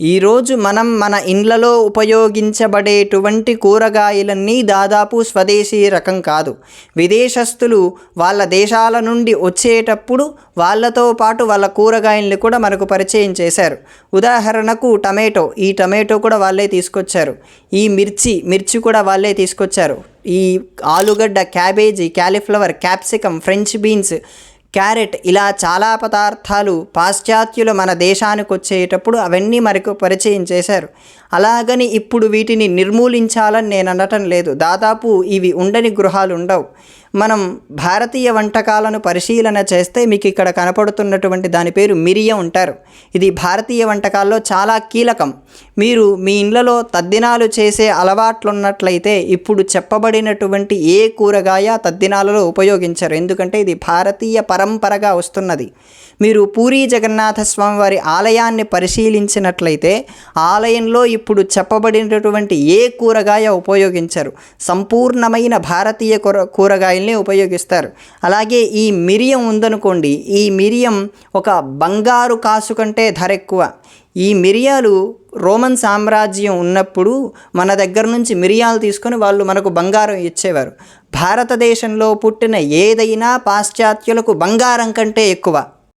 ఈరోజు మనం మన ఇండ్లలో ఉపయోగించబడేటువంటి కూరగాయలన్నీ దాదాపు స్వదేశీ రకం కాదు. విదేశస్తులు వాళ్ళ దేశాల నుండి వచ్చేటప్పుడు వాళ్ళతో పాటు వాళ్ళ కూరగాయల్ని కూడా మనకు పరిచయం చేశారు. ఉదాహరణకు టమాటో. ఈ టమాటో కూడా వాళ్ళే తీసుకొచ్చారు. ఈ మిర్చి మిర్చి కూడా వాళ్ళే తీసుకొచ్చారు. ఈ ఆలుగడ్డ cabbage cauliflower capsicum French beans carrot ఇలా చాలా పదార్థాలు పాశ్చాత్యులు మన దేశానికి వచ్చేటప్పుడు అవన్నీ మనకు పరిచయం చేశారు. అలాగని ఇప్పుడు వీటిని నిర్మూలించాలని నేను అనటం లేదు. దాదాపు ఇవి ఉండని గృహాలు ఉండవు. మనం భారతీయ వంటకాలను పరిశీలన చేస్తే మీకు ఇక్కడ కనపడుతున్నటువంటి దాని పేరు మిరియ ఉంటారు. ఇది భారతీయ వంటకాల్లో చాలా కీలకం. మీరు మీ ఇండ్లలో తద్దినాలు చేసే అలవాట్లున్నట్లయితే ఇప్పుడు చెప్పబడినటువంటి ఏ కూరగాయ తద్దినాలలో ఉపయోగించరు. ఎందుకంటే ఇది భారతీయ పరంపరగా వస్తున్నది. మీరు పూరీ జగన్నాథ స్వామి వారి ఆలయాన్ని పరిశీలించినట్లయితే ఆలయంలో ఇప్పుడు చెప్పబడినటువంటి ఏ కూరగాయ ఉపయోగించరు. సంపూర్ణమైన భారతీయ కూర కూరగాయల్ని ఉపయోగిస్తారు. అలాగే ఈ మిరియం ఉందనుకోండి ఈ మిరియం ఒక బంగారు కాసు కంటే ధర ఎక్కువ. ఈ మిరియాలు రోమన్ సామ్రాజ్యం ఉన్నప్పుడు మన దగ్గర నుంచి మిరియాలు తీసుకొని వాళ్ళు మనకు బంగారం ఇచ్చేవారు. భారతదేశంలో పుట్టిన ఏదైనా పాశ్చాత్యులకు బంగారం కంటే ఎక్కువ.